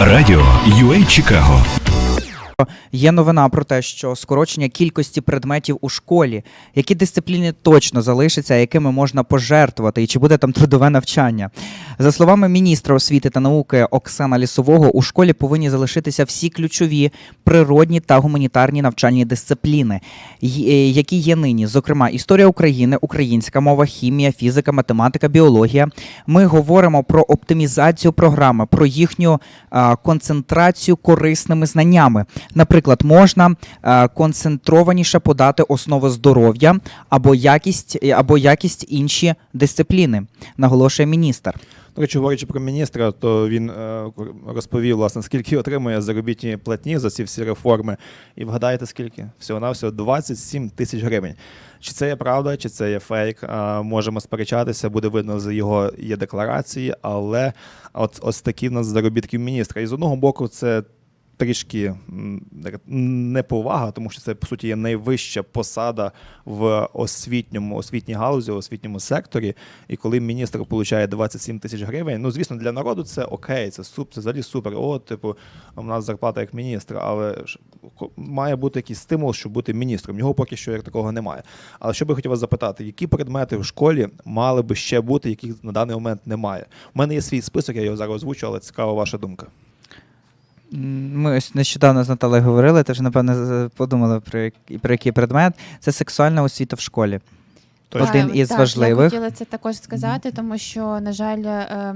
Радіо UA Чикаго. Є новина про те, що скорочення кількості предметів у школі, які дисципліни точно залишаться, якими можна пожертвувати, і чи буде там трудове навчання. За словами міністра освіти та науки Оксана Лісового, у школі повинні залишитися всі ключові природні та гуманітарні навчальні дисципліни, е, які є нині, зокрема, історія України, українська мова, хімія, фізика, математика, біологія. Ми говоримо про оптимізацію програми, про їхню концентрацію корисними знаннями. Наприклад, можна а, концентрованіше подати основи здоров'я або якість, е, або якість інші дисципліни, наголошує міністр. До речі, говорячи про міністра, то він е, розповів, власне, скільки отримує заробітні платні за ці всі реформи. І вгадаєте, скільки? Всього-навсього 27 тисяч гривень. Чи це є правда, чи це є фейк? Е, можемо сперечатися, буде видно з його є декларації, але от ось такі в нас заробітки міністра. І з одного боку, це. Трішки неповага, тому що це по суті є найвища посада в освітньому освітній галузі, освітньому секторі. І коли міністр отримує 27 тисяч гривень, ну звісно, для народу це окей, це суп, це взагалі супер. О, типу, у нас зарплата як міністра, але має бути якийсь стимул, щоб бути міністром. Його поки що як такого немає. Але що би хотів вас запитати, які предмети в школі мали би ще бути, яких на даний момент немає? У мене є свій список, я його зараз озвучу, але цікава ваша думка. Ми ось нещодавно з Наталею говорили, теж, напевно, подумали про, як- про який предмет. Це сексуальна освіта в школі. Один Так, із так, важливих. Я хотіла це також сказати, тому що, на жаль, е,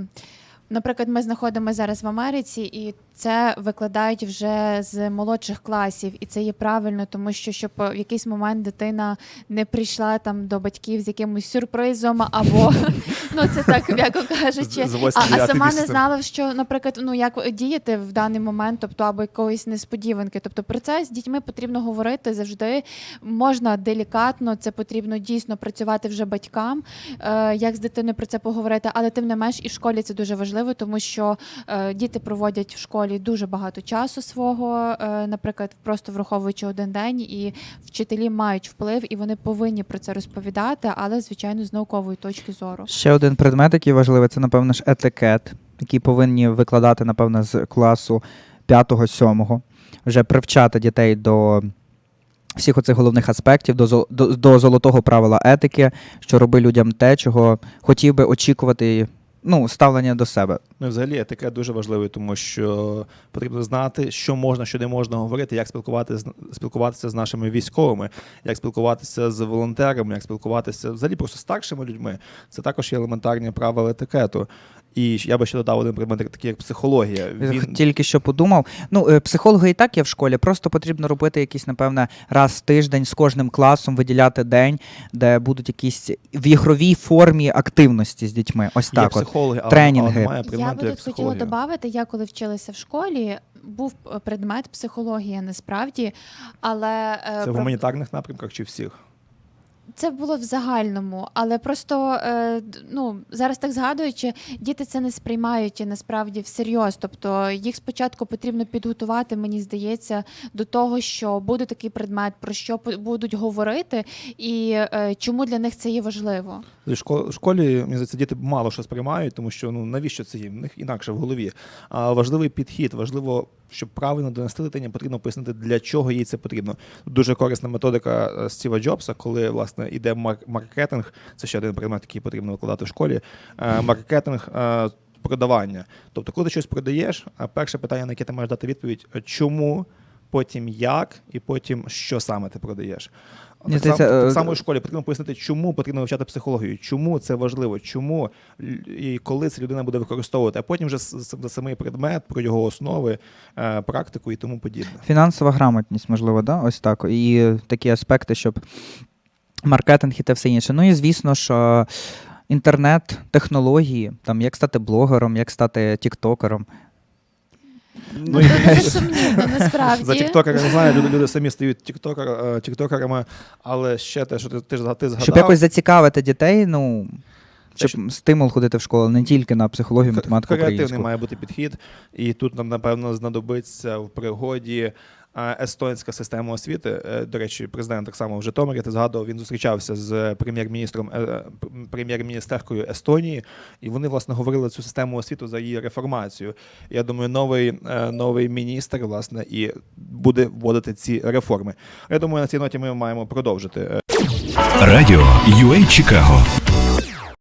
наприклад, ми знаходимося зараз в Америці, і це викладають вже з молодших класів, і це є правильно, тому що щоб в якийсь момент дитина не прийшла там до батьків з якимось сюрпризом, або ну це так, м'яко кажучи, а сама не знала, що, наприклад, ну як діяти в даний момент, тобто або якоїсь несподіванки. Тобто про це з дітьми потрібно говорити завжди. Можна делікатно, це потрібно дійсно працювати вже батькам, е, як з дитиною про це поговорити, але тим не менш і в школі це дуже важливо, тому що е, діти проводять в школі дуже багато часу свого, е, наприклад, просто враховуючи один день, і вчителі мають вплив, і вони повинні про це розповідати, але звичайно з наукової точки зору. Ще один предмет, який важливий, це, напевно ж, етикет, який повинні викладати, напевно, з класу 5-7. Вже привчати дітей до всіх оцих головних аспектів, до, до, до золотого правила етики, що роби людям те, чого хотів би очікувати ну, ставлення до себе. Ну, і взагалі етикет дуже важливий, тому що потрібно знати, що можна, що не можна говорити, як спілкуватися, спілкуватися з нашими військовими, як спілкуватися з волонтерами, як спілкуватися взагалі просто старшими людьми. Це також є елементарні правила етикету. І я би ще додав один предмет, такий як психологія. Він Тільки що подумав. Ну, е, психологи і так є в школі, просто потрібно робити якісь, напевне, раз в тиждень з кожним класом виділяти день, де будуть якісь в ігровій формі активності з дітьми. Ось є так. От. психологи, тренінги. але немає Я би тут хотіла додати, я коли вчилася в школі, був е, предмет психологія насправді, але е, Це в гуманітарних напрямках чи всіх? це було в загальному, але просто е, ну зараз так згадуючи, діти це не сприймають насправді всерйоз. Тобто їх спочатку потрібно підготувати, мені здається, до того, що буде такий предмет, про що будуть говорити, і чому для них це є важливо. В школі, мені здається, діти мало що сприймають, тому що ну навіщо це їм? В них інакше в голові. А важливий підхід, важливо, щоб правильно донести дитині, потрібно пояснити, для чого їй це потрібно. Дуже корисна методика е, Стіва Джобса, коли власне іде мар- маркетинг. Це ще один предмет, який потрібно викладати в школі. Е, Маркетинг. е, Продавання. Тобто, коли ти щось продаєш, перше питання, на яке ти маєш дати відповідь, чому, потім як, і потім що саме ти продаєш. Так, сам, здається, е, так само в школі потрібно пояснити, чому потрібно вивчати психологію, чому це важливо, чому і коли це людина буде використовувати, а потім вже за самий предмет, про його основи, е, практику і тому подібне. Фінансова грамотність, можливо, да? ось так. І такі аспекти, щоб маркетинг і те все інше. Ну і звісно, що інтернет, технології, там як стати блогером, як стати тіктокером. Ну, дуже сумнівно, насправді. За тіктокера не знаю, люди, люди самі стають тіктокер, е, тіктокерами, але ще те, що ти, ти, ж ти згадав. Щоб якось зацікавити дітей, ну. Те, Щоб стимул ходити в школу не тільки на психологію, математику, Креативний українську. має бути підхід, і тут нам, напевно, знадобиться в пригоді естонська система освіти. Е, До речі, президент так само в Житомирі ти згадував, він зустрічався з прем'єр-міністром е, прем'єр-міністеркою Естонії, і вони власне говорили цю систему освіти за її реформацію. Я думаю, новий, е, новий міністр власне і буде вводити ці реформи. Я думаю, на цій ноті ми маємо продовжити. Е, Радіо UA Чикаго